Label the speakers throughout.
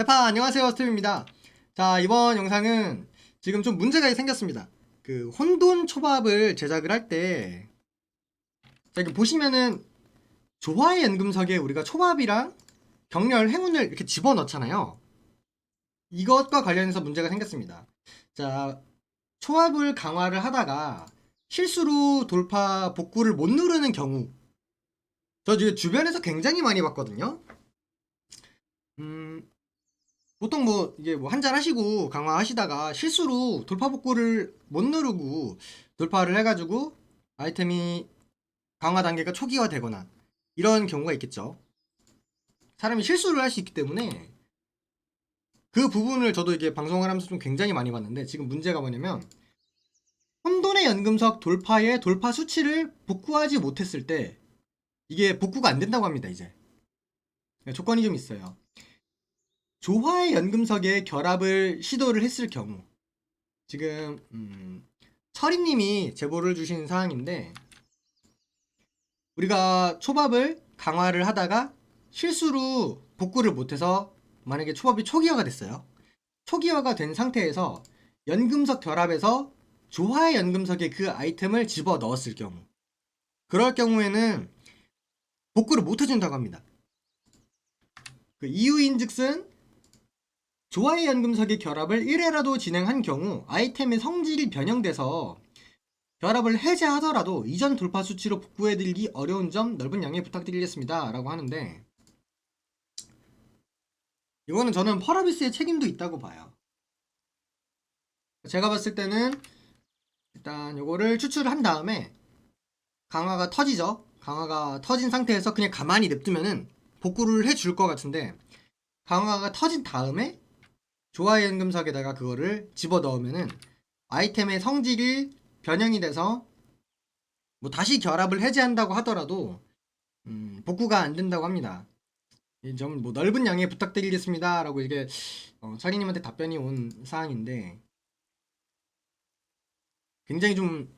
Speaker 1: 해파 안녕하세요 스텝입니다. 자 이번 영상은 지금 좀 문제가 생겼습니다. 그 혼돈 초밥을 제작을 할때 자 여기 보시면은 조화의 연금석에 우리가 초밥이랑 격렬 행운을 이렇게 집어넣잖아요. 이것과 관련해서 문제가 생겼습니다. 자 초밥을 강화를 하다가 실수로 돌파 복구를 못 누르는 경우 저 지금 주변에서 굉장히 많이 봤거든요. 음 보통 뭐 이게 뭐 한잔 하시고 강화하시다가 실수로 돌파 복구를 못 누르고 돌파를 해가지고 아이템이 강화 단계가 초기화 되거나 이런 경우가 있겠죠. 사람이 실수를 할 수 있기 때문에 그 부분을 저도 이게 방송을 하면서 좀 굉장히 많이 봤는데 지금 문제가 뭐냐면 혼돈의 연금석 돌파의 돌파 수치를 복구하지 못했을 때 이게 복구가 안 된다고 합니다 이제 조건이 좀 있어요. 조화의 연금석에 결합을 시도를 했을 경우. 지금 음, 철이님이 제보를 주신 사항인데 우리가 초밥을 강화를 하다가 실수로 복구를 못해서 만약에 초밥이 초기화가 됐어요. 초기화가 된 상태에서 연금석 결합에서 조화의 연금석에 그 아이템을 집어 넣었을 경우. 그럴 경우에는 복구를 못 해준다고 합니다. 그 이유인즉슨 조화의 연금석의 결합을 1회라도 진행한 경우 아이템의 성질이 변형돼서 결합을 해제하더라도 이전 돌파 수치로 복구해드리기 어려운 점 넓은 양해 부탁드리겠습니다. 라고 하는데 이거는 저는 펄어비스의 책임도 있다고 봐요. 제가 봤을 때는 일단 요거를 추출을 한 다음에 강화가 터지죠. 강화가 터진 상태에서 그냥 가만히 냅두면은 복구를 해줄 것 같은데 강화가 터진 다음에 조화의 연금석에다가 그거를 집어 넣으면은 아이템의 성질이 변형이 돼서 뭐 다시 결합을 해제한다고 하더라도 음, 복구가 안 된다고 합니다. 이 점 뭐 넓은 양해 부탁드리겠습니다라고 이게 어, 차리님한테 답변이 온 사항인데 굉장히 좀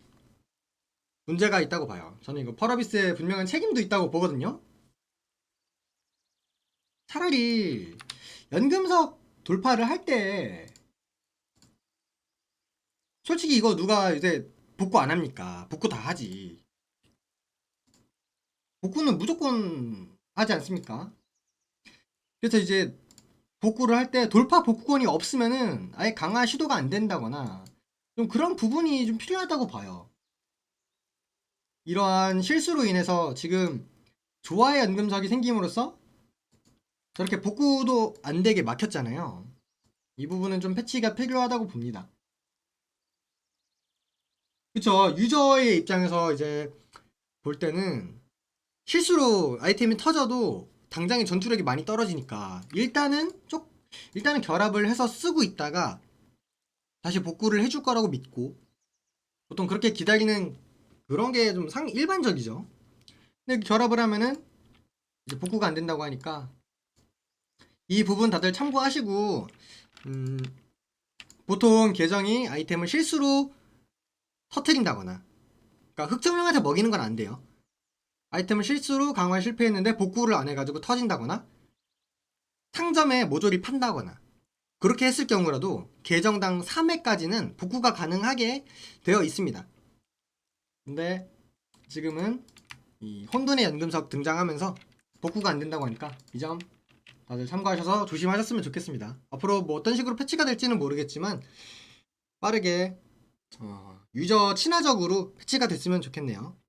Speaker 1: 문제가 있다고 봐요. 저는 이거 펄어비스에 분명한 책임도 있다고 보거든요. 차라리 연금석 돌파를 할 때 솔직히 이거 누가 이제 복구 안 합니까? 복구 다 하지. 복구는 무조건 하지 않습니까? 그래서 이제 복구를 할 때 돌파 복구권이 없으면은 아예 강화 시도가 안 된다거나 좀 그런 부분이 좀 필요하다고 봐요. 이러한 실수로 인해서 지금 조화의 연금석이 생김으로써 저렇게 복구도 안 되게 막혔잖아요. 이 부분은 좀 패치가 필요하다고 봅니다. 그쵸. 유저의 입장에서 이제 볼 때는 실수로 아이템이 터져도 당장에 전투력이 많이 떨어지니까 일단은 쪽 일단은 결합을 해서 쓰고 있다가 다시 복구를 해줄 거라고 믿고 보통 그렇게 기다리는 그런 게 좀 상 일반적이죠. 근데 결합을 하면은 이제 복구가 안 된다고 하니까 이 부분 다들 참고하시고 음, 보통 계정이 아이템을 실수로 터트린다거나 그러니까 흑정령한테 먹이는 건 안 돼요. 아이템을 실수로 강화 실패했는데 복구를 안 해가지고 터진다거나 상점에 모조리 판다거나 그렇게 했을 경우라도 계정당 3회까지는 복구가 가능하게 되어 있습니다. 근데 지금은 이 혼돈의 연금석 등장하면서 복구가 안 된다고 하니까 이 점 다들 참고하셔서 조심하셨으면 좋겠습니다. 앞으로 뭐 어떤 식으로 패치가 될지는 모르겠지만 빠르게 어, 유저 친화적으로 패치가 됐으면 좋겠네요.